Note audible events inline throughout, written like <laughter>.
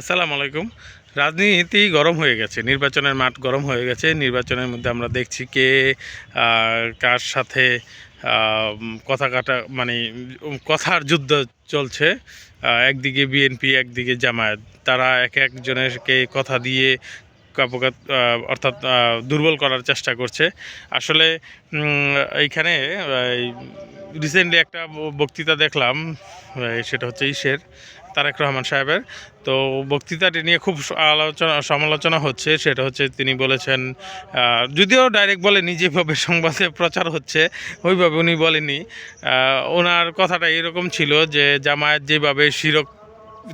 আসসালামু আলাইকুম। রাজনীতি গরম হয়ে গেছে, নির্বাচনের মাঠ গরম হয়ে গেছে, নির্বাচনের মধ্যে আমরা দেখছি কে কার সাথে কথা কাটা মানে কথার যুদ্ধ চলছে একদিকে বিএনপি, একদিকে জামায়াত। তারা এক একজনেরকে কথা দিয়ে কাপকাত অর্থাৎ দুর্বল করার চেষ্টা করছে। আসলে এইখানে রিসেন্টলি একটা বক্তৃতা দেখলাম সেটা হচ্ছে ইসের। তারেক রহমান সাহেবের। তো বক্তৃতাটি নিয়ে খুব আলোচনা, সমালোচনা হচ্ছে, সেটা হচ্ছে তিনি বলেছেন যদিও ডাইরেক্ট বলেনি যেভাবে সংবাদে প্রচার হচ্ছে, ওইভাবে উনি বলেনি ওনার কথাটা এরকম ছিল যে জামায়াত যেভাবে শিরক,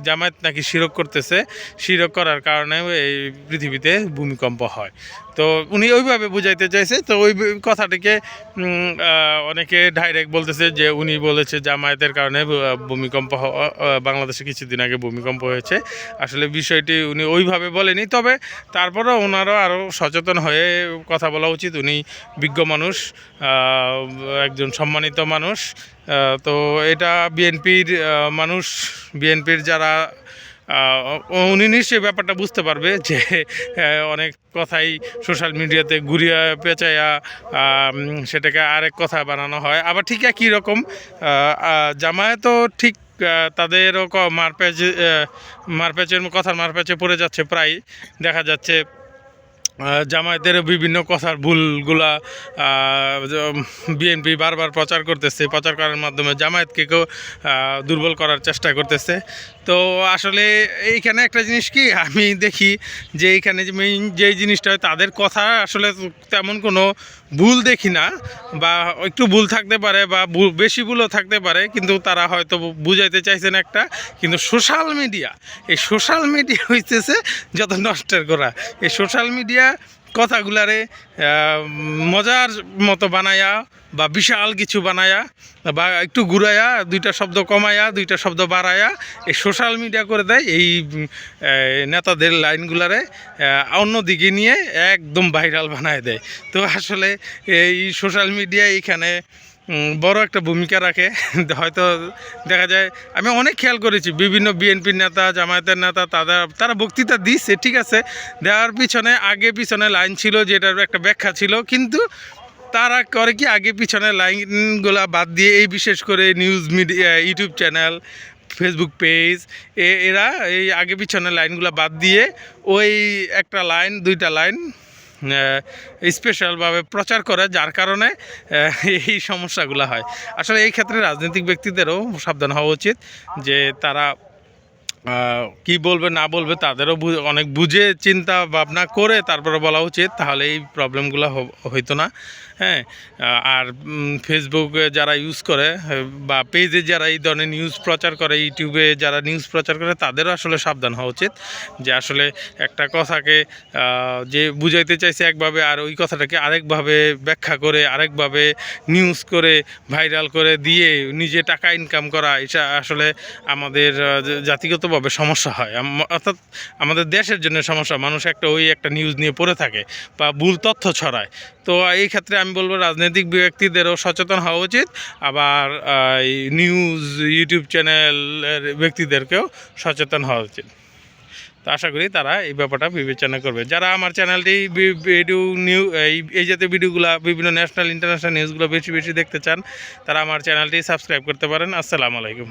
জামায়াত নাকি শিরক করতেছে, শিরক করার কারণে এই পৃথিবীতে ভূমিকম্প হয়। তো উনি ওইভাবে বুঝাইতে চাইছে। তো ওই কথাটিকে অনেকে ডাইরেক্ট বলতেছে যে উনি বলেছে জামায়াতের কারণে ভূমিকম্প বাংলাদেশে কিছুদিন আগে ভূমিকম্প হয়েছে। আসলে বিষয়টি উনি ওইভাবে বলেনি। তবে তারপরেও ওনারও আরও সচেতন হয়ে কথা বলা উচিত। উনি বিজ্ঞ মানুষ একজন সম্মানিত মানুষ। তো এটা বিএনপির মানুষ, বিএনপির যারা উনি নিশ্চয়ই ব্যাপারটা বুঝতে পারবে যে <laughs> অনেক কথাই সোশ্যাল মিডিয়াতে ঘুরিয়া পেঁচাইয়া সেটাকে আরেক কথা বানানো হয়। আবার ঠিক একই রকম জামায়াতও ঠিক তাদেরও মারপ্যাচ মারপ্যাচের কথার মারপ্যাচে পড়ে যাচ্ছে প্রায়। দেখা যাচ্ছে জামায়াতের বিভিন্ন কথার ভুলগুলা বিএনপি বারবার প্রচার করতেছে। প্রচার করার মাধ্যমে জামায়াতকে কেউ দুর্বল করার চেষ্টা করতেছে। তো আসলে এইখানে একটা জিনিস কি, আমি দেখি যে এইখানে যে মেইন যেই জিনিসটা হয় তাদের কথা আসলে তেমন কোনো ভুল দেখি না বা একটু ভুল থাকতে পারে বা বেশি ভুলও থাকতে পারে, কিন্তু তারা হয়তো বুঝাইতে চাইছেন একটা কিন্তু সোশ্যাল মিডিয়া এই সোশ্যাল মিডিয়া হইতেছে যত নষ্টের করা এই সোশ্যাল মিডিয়া কথাগুলারে মজার মতো বানায়া বা বিশাল কিছু বানায়া বা একটু ঘুরাইয়া দুইটা শব্দ কমায়া দুইটা শব্দ বাড়ায়া এই সোশ্যাল মিডিয়া করে দেয় এই নেতাদের লাইনগুলারে আহ, অন্যদিকে নিয়ে একদম ভাইরাল বানায় দেয়। তো আসলে এই সোশ্যাল মিডিয়া এইখানে বড় একটা ভূমিকা রাখে। <laughs> হয়তো দেখা যায় আমি অনেক খেয়াল করেছি বিভিন্ন বিএনপির নেতা জামায়াতের নেতা তাদের তারা বক্তৃতা দিচ্ছে ঠিক আছে। দেওয়ার পিছনে আগে পিছনে লাইন ছিল যেটার একটা ব্যাখ্যা ছিল কিন্তু তারা করে কি আগে পিছনে লাইনগুলা বাদ দিয়ে এই বিশেষ করে news media YouTube channel Facebook page এ, এরা এই আগে পিছনে লাইনগুলো বাদ দিয়ে ওই একটা লাইন, দুইটা লাইন স্পেশালভাবে প্রচার করে, যার কারণে এই সমস্যাগুলো হয়। আসলে এই ক্ষেত্রে রাজনৈতিক ব্যক্তিদেরও সাবধান হওয়া উচিত যে তারা কি বলবে না বলবে তাদেরও অনেক বুঝে চিন্তা ভাবনা করে তারপরে বলা উচিত তাহলে এই প্রবলেমগুলো হইতো না। হ্যাঁ আর ফেসবুকে যারা ইউজ করে বা পেজে যারা এই ধরনের নিউজ প্রচার করে ইউটিউবে যারা নিউজ প্রচার করে তাদেরও আসলে সাবধান হওয়া উচিত। যে আসলে একটা কথাকে যে বুঝাইতে চাইছে একভাবে আর ওই কথাটাকে আরেকভাবে ব্যাখ্যা করে আরেকভাবে নিউজ করে ভাইরাল করে দিয়ে নিজে টাকা ইনকাম করা এটা আসলে আমাদের আহ, জাতিগতভাবে সমস্যা হয়। অর্থাৎ আমাদের দেশের জন্য সমস্যা, মানুষ একটা ওই একটা নিউজ নিয়ে পড়ে থাকে বা ভুল তথ্য ছড়ায়। তো এই ক্ষেত্রে আমি বলব রাজনৈতিক ব্যক্তিদেরও সচেতন হওয়া উচিত, আবার নিউজ ইউটিউব চ্যানেলের ব্যক্তিদেরকেও সচেতন হওয়া উচিত। তো আশা করি তারা এই ব্যাপারটা বিবেচনা করবে। যারা আমার চ্যানেলটি ভিডিও নিউ, এই জাতীয় ভিডিওগুলো, বিভিন্ন ন্যাশনাল ইন্টারন্যাশনাল নিউজগুলো বেশি বেশি দেখতে চান, তারা আমার চ্যানেলটি সাবস্ক্রাইব করতে পারেন। আসসালামু আলাইকুম।